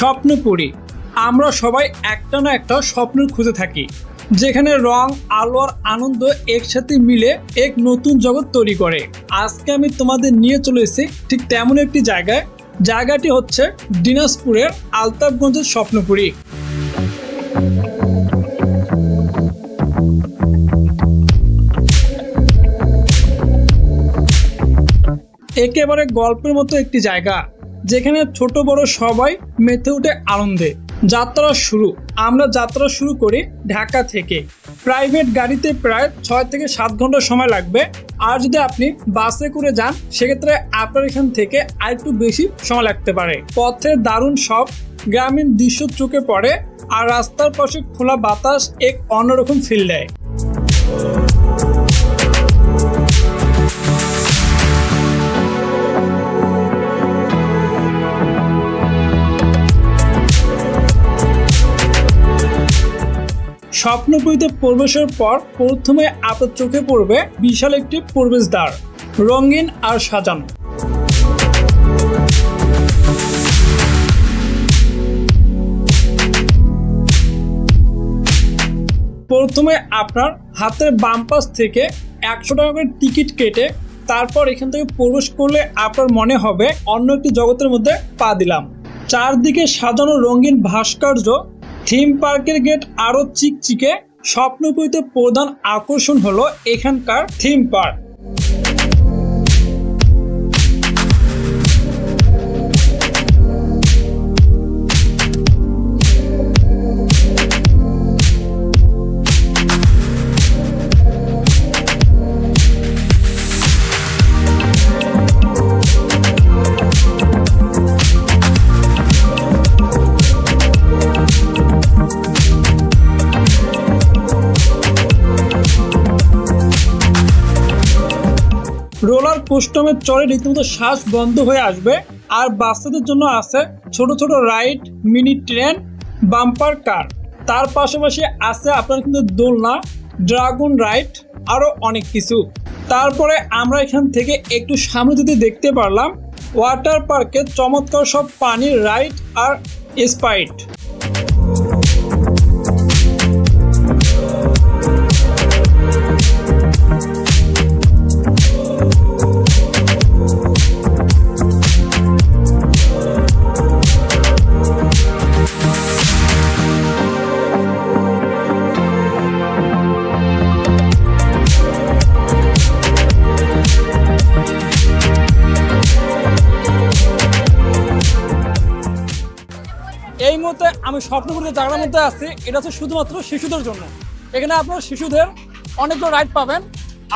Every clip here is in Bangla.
স্বপ্নপুরী আমরা সবাই একটা না একটা স্বপ্ন খুঁজে থাকি। যেখানে রং আলো আর আনন্দ একসাথে মিলে এক নতুন জগৎ তৈরি করে। আজকে আমি তোমাদের নিয়ে চলে এসেছি ঠিক তেমন একটি জায়গায়। জায়গাটি হচ্ছে দিনাজপুরের আলতাফগঞ্জের স্বপ্নপুরী। একেবারে গল্পের মতো একটি জায়গা। যেখানে ছোট বড় সবাই মেতে উঠে আনন্দে। যাত্রা শুরু। আমরা যাত্রা শুরু করি ঢাকা থেকে। প্রাইভেট গাড়িতে প্রায় ছয় থেকে সাত ঘণ্টা সময় লাগবে। আর যদি আপনি বাসে করে যান, সেক্ষেত্রে আপনার এখান থেকে আরেকটু বেশি সময় লাগতে পারে। পথে দারুণ সব গ্রামীণ দৃশ্য চোখে পড়ে আর রাস্তার পাশে খোলা বাতাস এক অন্যরকম ফিল দেয়। স্বপ্নপুরীতে প্রবেশের পর প্রথমে আপনার চোখে পড়বে বিশাল একটি প্রবেশদ্বার, রঙিন আর সাজানো। প্রথমে আপনার হাতের বাম পাশ থেকে একশো টাকা করে টিকিট কেটে তারপর এখান থেকে প্রবেশ করলে আপনার মনে হবে অন্য একটি জগতের মধ্যে পা দিলাম। চারদিকে সাজানো রঙিন ভাস্কর্য থিম পার্কের গেট আরও চিকচিকে স্বপ্নপুরীতে প্রধান আকর্ষণ হলো এখানকার থিম পার্ক। রোলার কোস্টমের চড়ে রীতিমতো শ্বাস বন্ধ হয়ে আসবে। আর বাচ্চাদের জন্য আছে ছোট ছোট ride, mini train, bumper car. তার পাশাপাশি আছে আপনার কিন্তু দোলনা, ড্রাগন রাইড আরও অনেক কিছু। তারপরে আমরা এখান থেকে একটু সামনে যদি দেখতে পারলাম, ওয়াটার পার্কে চমৎকার সব পানির রাইড আর স্পাইট। আমি স্বপ্নপুরীতে জায়গার মধ্যে আছি, এটা হচ্ছে শুধুমাত্র শিশুদের জন্য। এখানে আপনারা শিশুদের অনেকগুলো রাইড পাবেন।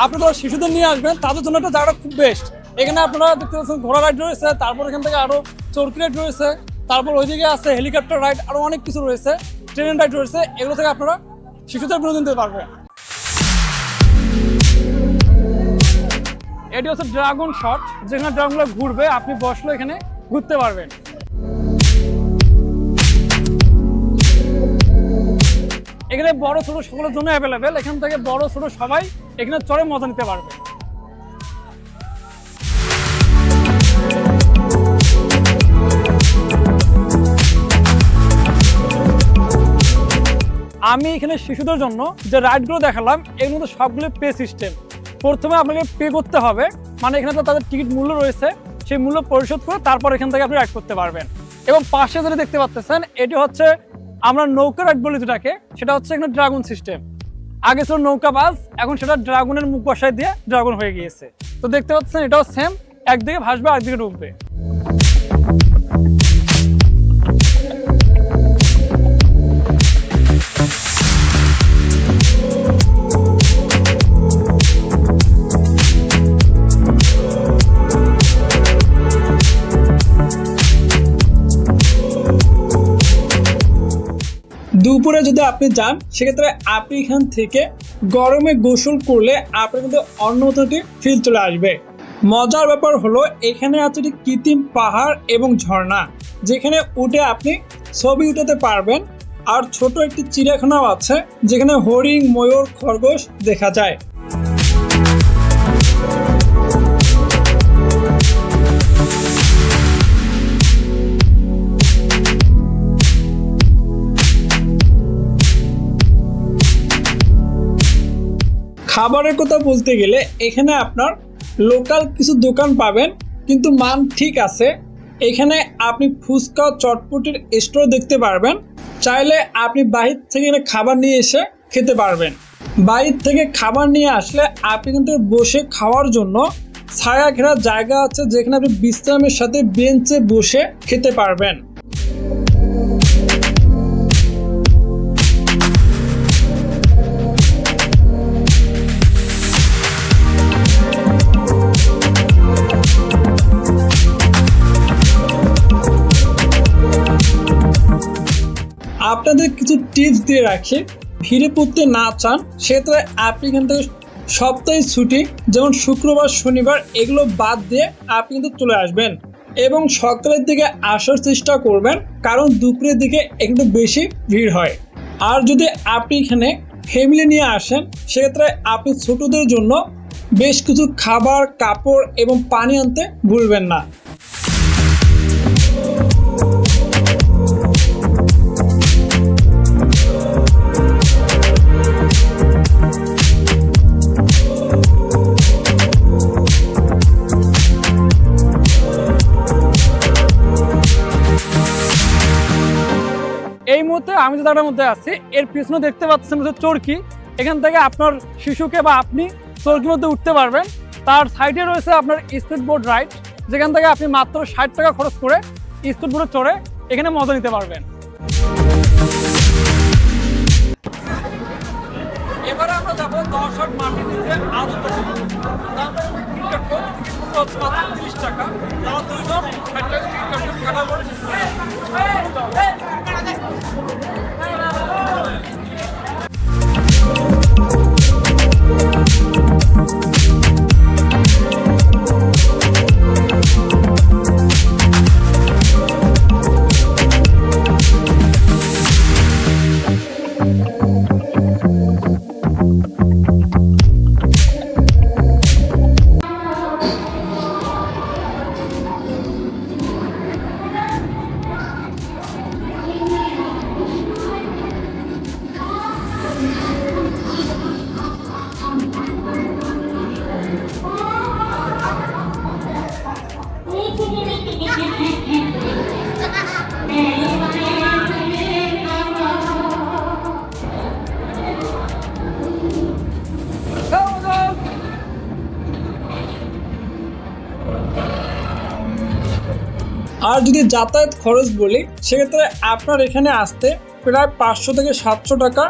আপনারা শিশুদের নিয়ে আসবেন, তাদের জন্য একটা জায়গাটা খুব বেস্ট এখানে আপনারা দেখতে পাচ্ছেন ঘোড়া রাইড রয়েছে, তারপর এখান থেকে আরও চরকি রাইড রয়েছে, তারপর ওইদিকে আছে হেলিকপ্টার রাইড আরও অনেক কিছু রয়েছে ট্রেন রাইড রয়েছে, এগুলো থেকে আপনারা শিশুদের বিনোদন দিতে পারবেন। এটি হচ্ছে ড্রাগন শট যেখানে ড্রাগনগুলো ঘুরবে, আপনি বসলে এখানে ঘুরতে পারবেন। এখানে বড়, ছোট সকলের জন্য অ্যাভেলেবেল এখান থেকে বড়, ছোট সবাই এখানে চড়ে মজা নিতে পারবে। আমি এখানে শিশুদের জন্য যে রাইডগুলো দেখালাম, এর মধ্যে সবগুলো পে সিস্টেম প্রথমে আপনাকে পে করতে হবে মানে এখানে তো তাদের টিকিট মূল্য রয়েছে, সেই মূল্য পরিশোধ করে তারপর এখান থেকে আপনি রাইড করতে পারবেন। এবং পাশে যেটা দেখতে পাচ্ছেন, এটি হচ্ছে আমরা নৌকা রাইড বলি যেটাকে, সেটা হচ্ছে এখানে ড্রাগন সিস্টেম। আগে ছিল নৌকা বাস, এখন সেটা ড্রাগনের মুখ বসায় দিয়ে ড্রাগন হয়ে গিয়েছে। তো দেখতে পাচ্ছেন এটাও সেম একদিকে ভাসবে একদিকে ডুববে। দুপুরে যদি আপনি যান, সেক্ষেত্রে আপনি এখান থেকে গরমে গোসল করলে আপনার অন্য একটি ফিল চলে আসবে। মজার ব্যাপার হলো, এখানে আছে একটি কৃত্রিম পাহাড় এবং ঝর্ণা, যেখানে উঠে আপনি ছবি উঠাতে পারবেন। আর ছোট একটি চিড়িয়াখানাও আছে, যেখানে হরিণ, ময়ূর, খরগোশ দেখা যায়। খাবারের কথা বলতে গেলে এখানে আপনার লোকাল কিছু দোকান পাবেন, কিন্তু মান ঠিক আছে। এখানে আপনি ফুচকা চটপটির স্টোর দেখতে পারবেন। চাইলে আপনি বাহির থেকে খাবার নিয়ে এসে খেতে পারবেন। বাহির থেকে খাবার নিয়ে আসলে আপনি কিন্তু বসে খাওয়ার জন্য ছায়া ঘেরা জায়গা আছে, যেখানে আপনি বিশ্রামের সাথে বেঞ্চে বসে খেতে পারবেন। আপনাদের কিছু টিপস দিয়ে রাখি। ভিড়ে পড়তে না চান, সেক্ষেত্রে আপনি এখান থেকে সপ্তাহে ছুটি, যেমন শুক্রবার, শনিবার, এগুলো বাদ দিয়ে আপনি কিন্তু চলে আসবেন। এবং সকালের দিকে আসার চেষ্টা করবেন, কারণ দুপুরের দিকে একটু বেশি ভিড় হয়। আর যদি আপনি এখানে ফ্যামিলি নিয়ে আসেন, সেক্ষেত্রে আপনি ছোটদের জন্য বেশ কিছু খাবার, কাপড় এবং পানি আনতে ভুলবেন না। আমি যে জায়গাটার মধ্যে আছি, এর পিছনে দেখতে পাচ্ছেন হচ্ছে চরকি। এখান থেকে আপনার শিশুকে বা আপনি চরকির মধ্যে উঠতে পারবেন। তার সাইডে রয়েছে আপনার স্পিড বোর্ড রাইড, যেখান থেকে আপনি মাত্র ষাট টাকা খরচ করে স্পিড বোর্ডে চড়ে এখানে মজা নিতে পারবেন। মাটির নিচে টাকা। তাও দুইজন আর যদি যাতায়াত খরচ বলি, সেক্ষেত্রে আপনার এখানে আসতে প্রায় পাঁচশো থেকে সাতশো টাকা।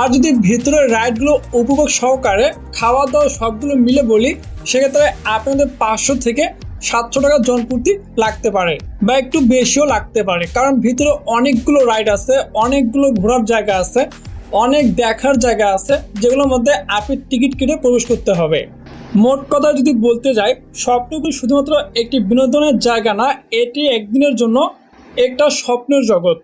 আর যদি ভেতরের রাইডগুলো উপভোগ সহকারে খাওয়া দাওয়া সবগুলো মিলে বলি, সেক্ষেত্রে আপনাদের পাঁচশো থেকে সাতশো টাকা জনপ্রতি লাগতে পারে বা একটু বেশিও লাগতে পারে। কারণ ভিতরে অনেকগুলো রাইড আছে, অনেকগুলো ঘোরার জায়গা আছে, অনেক দেখার জায়গা আছে, যেগুলোর মধ্যে আপনি টিকিট কেটে প্রবেশ করতে হবে। মোট কথা যদি বলতে যাই স্বপ্নগুলি শুধুমাত্র একটি বিনোদনের জায়গা না, এটি একদিনের জন্য একটা স্বপ্নের জগৎ।